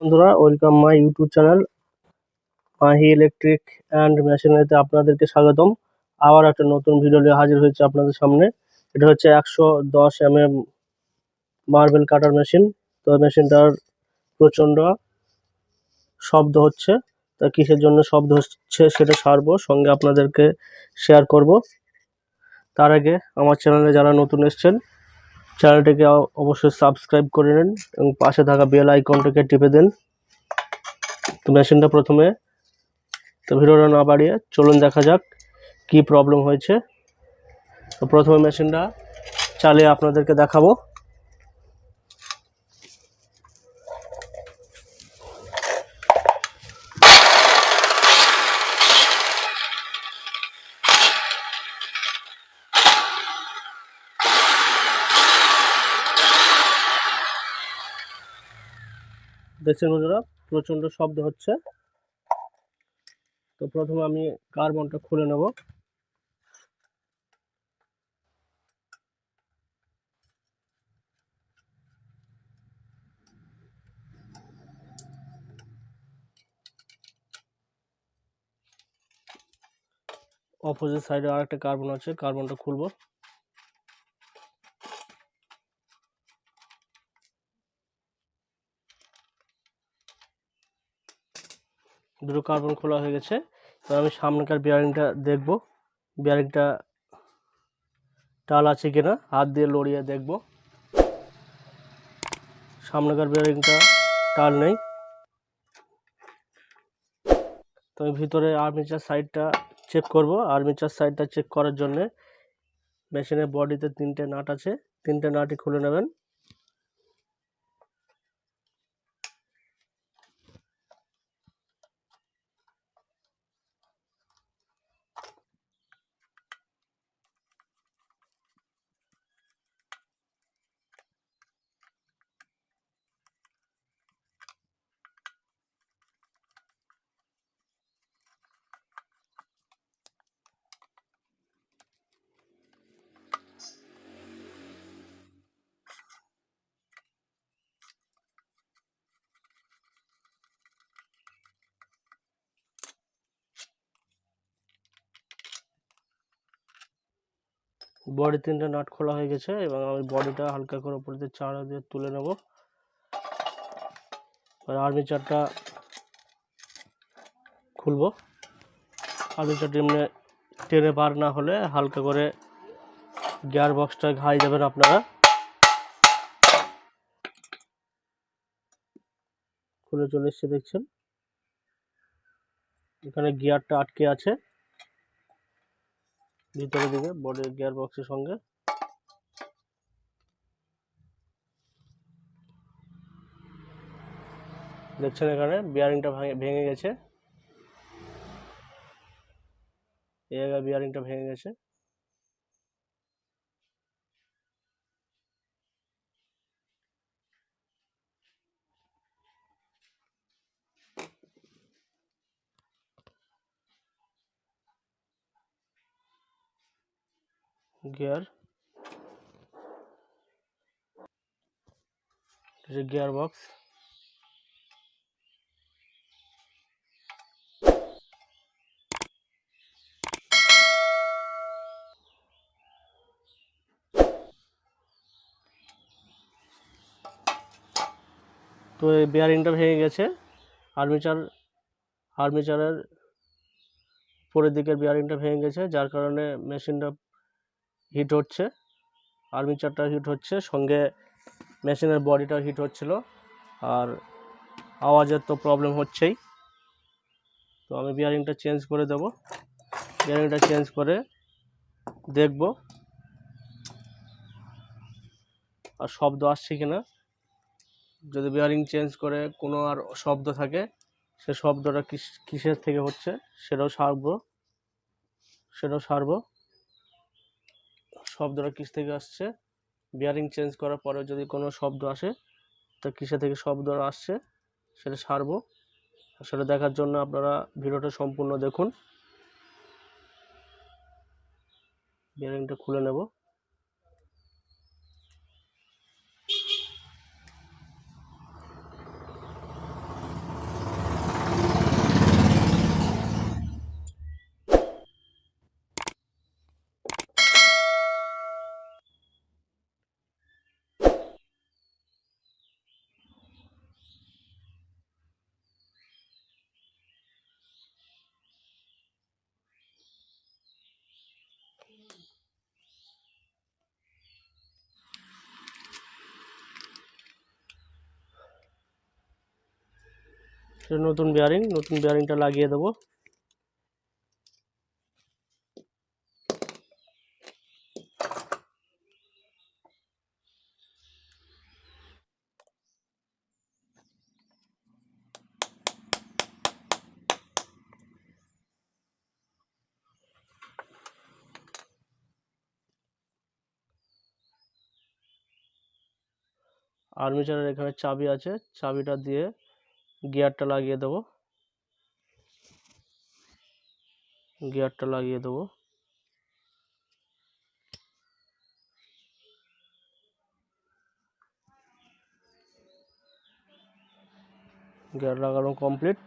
বন্ধুরা welcome my YouTube channel Mahi electric and মেশিনারিতে আপনাদেরকে স্বাগতম। আবার একটা নতুন ভিডিও নিয়ে হাজির হয়েছে আপনাদের সামনে। এটা হচ্ছে একশো দশ M M marble cutter machine তো মেশিনটার প্রচণ্ড শব্দ হচ্ছে। তা কিসের জন্য শব্দ হচ্ছে সেটা সারবো, সঙ্গে আপনাদেরকে শেয়ার করব। তার আগে আমার চ্যানেলে যারা নতুন এসছেন চ্যানেলটিকে অবশ্যই সাবস্ক্রাইব করে নিন এবং পাশে থাকা বেল আইকনটাকে টিপে দিন। তো মেশিনটা প্রথমে, তো ভিডিওটা না বাড়িয়ে চলুন দেখা যাক কি প্রবলেম হয়েছে। তো প্রথমে মেশিনটা চালিয়ে আপনাদেরকে দেখাবো। দেখছেন বন্ধুরা প্রচণ্ড শব্দ হচ্ছে। তো প্রথমে আমি কার্বনটা খুলে নেব। অপোজিট সাইডে আরেকটা কার্বন আছে, কার্বনটা খুলবো। দুটো কার্বন খোলা হয়ে গেছে। এবার আমি সামনেকার বিয়ারিংটা দেখব। বিয়ারিংটা টাল আছে কিনা, হাত দিয়ে লড়িয়ে দেখব। সামনেকার বিয়ারিংটা টাল নেই। তো আমি ভিতরে আর্মিচার সাইডটা চেক করব। আর্মিচার সাইডটা চেক করার জন্যে মেশিনের বডিতে তিনটে নাট আছে। তিনটে নাটই খুলে নেবেন। বডি তিনটে নাট খোলা হয়ে গেছে, এবং আমি বডিটা হালকা করে উপরে দিয়ে চাড়া দিয়ে তুলে নেব। আর আর্মিচারটা খুলবো। আর্মিচারটা এমনি টেনে বার না হলে হালকা করে গিয়ার বক্সটা ঘাই দেবেন আপনারা। খুলে চলে এসছে, দেখছেন? এখানে গিয়ারটা আটকে আছে। ভিতরের দিকে বডি গিয়ার বক্সের সঙ্গে। দেখছেন এখানে? বিয়ারিংটা ভেঙে গেছে। এই জায়গায় বিয়ারিংটা ভেঙে গেছে। গিয়ার। গিয়ার বক্স তো এই বেয়ারিংটা ভেঙে গেছে। আর্মিচার, আর্মিচারের উপরের দিকের বেয়ারিংটা ভেঙে গেছে, যার কারণে মেশিনটা হিট হচ্ছে। আর্মিচারটা হিট হচ্ছে, সঙ্গে মেশিনের বডিটাও হিট হচ্ছিল। আর আওয়াজের তো প্রবলেম হচ্ছেই। তো আমি বিয়ারিংটা চেঞ্জ করে দেব। বিয়ারিংটা চেঞ্জ করে দেখব আর শব্দ আসছে কিনা। যদি বিয়ারিং চেঞ্জ করে কোনো আর শব্দ থাকে, সে শব্দটা কিস, কিসের থেকে হচ্ছে? সেটাও সারবো। সেটাও সারবো। শব্দটা কিস থেকে আসছে? বিয়ারিং চেঞ্জ করার পরে যদি কোনো শব্দ আসে, তা কিসে থেকে শব্দ আসছে? সেটা সারবো। সেটা দেখার জন্য আপনারা ভিডিওটা সম্পূর্ণ দেখুন। বিয়ারিংটা খুলে নেব। এটা নতুন বিয়ারিং নতুন বিয়ারিংটা লাগিয়ে দেবো। আর্মিচারের এখানে চাবি আছে চাবিটা দিয়ে গিয়ারটা লাগিয়ে দেবো। গিয়ারটা লাগিয়ে দেবো। গিয়ার লাগানো কমপ্লিট।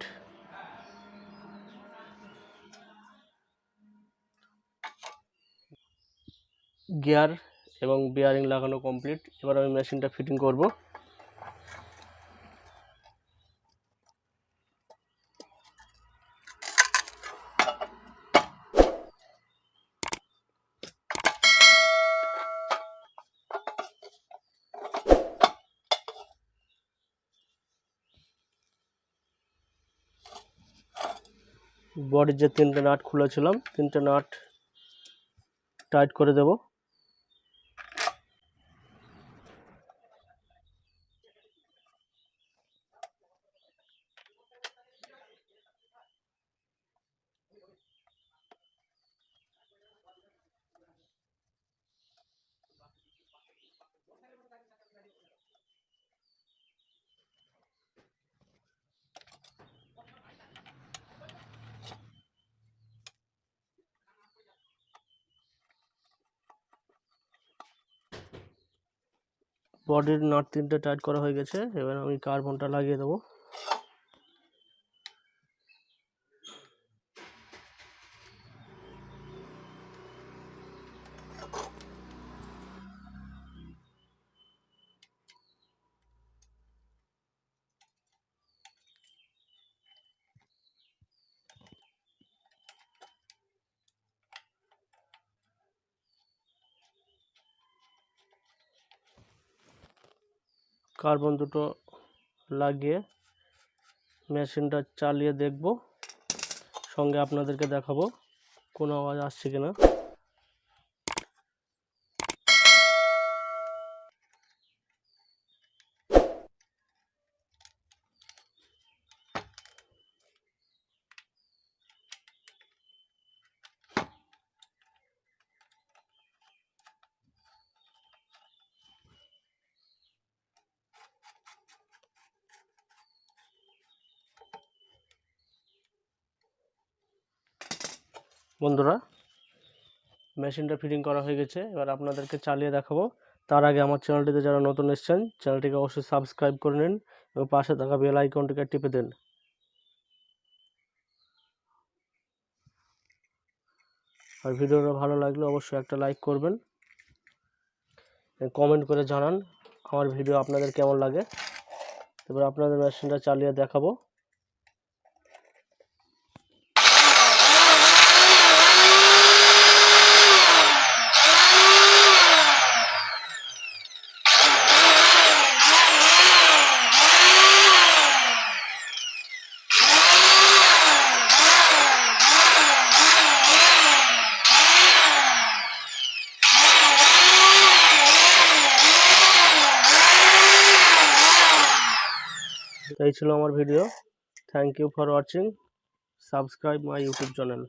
গিয়ার এবং বিয়ারিং লাগানো কমপ্লিট। এবার আমি মেশিনটা ফিটিং করব। বডির যে তিনটে নাট খুলেছিলাম তিনটে নাট টাইট করে দেব। বডির নাট তিনটে টাইট করা হয়ে গেছে এবার আমি কার্বনটা লাগিয়ে দেবো। কার্বন দুটো লাগিয়ে মেশিনটা চালিয়ে দেখব। সঙ্গে আপনাদেরকে দেখাবো কোনো আওয়াজ আসছে কিনা। বন্ধুরা, মেশিনটা ফিটিং করা হয়ে গেছে। এবার আপনাদেরকে চালিয়ে দেখাবো। তার আগে আমার চ্যানেলটিতে যারা নতুন এসেছেন, চ্যানেলটিকে অবশ্যই সাবস্ক্রাইব করে নিন এবং পাশে থাকা বেল আইকনটিকে টিপে দিন। আর ভিডিওটা ভালো লাগলে অবশ্যই একটা লাইক করবেন। কমেন্ট করে জানান আমার ভিডিও আপনাদের কেমন লাগে। এবার আপনাদের মেশিনটা চালিয়ে দেখাবো। এই ছিল আমার video thank you for watching subscribe my YouTube channel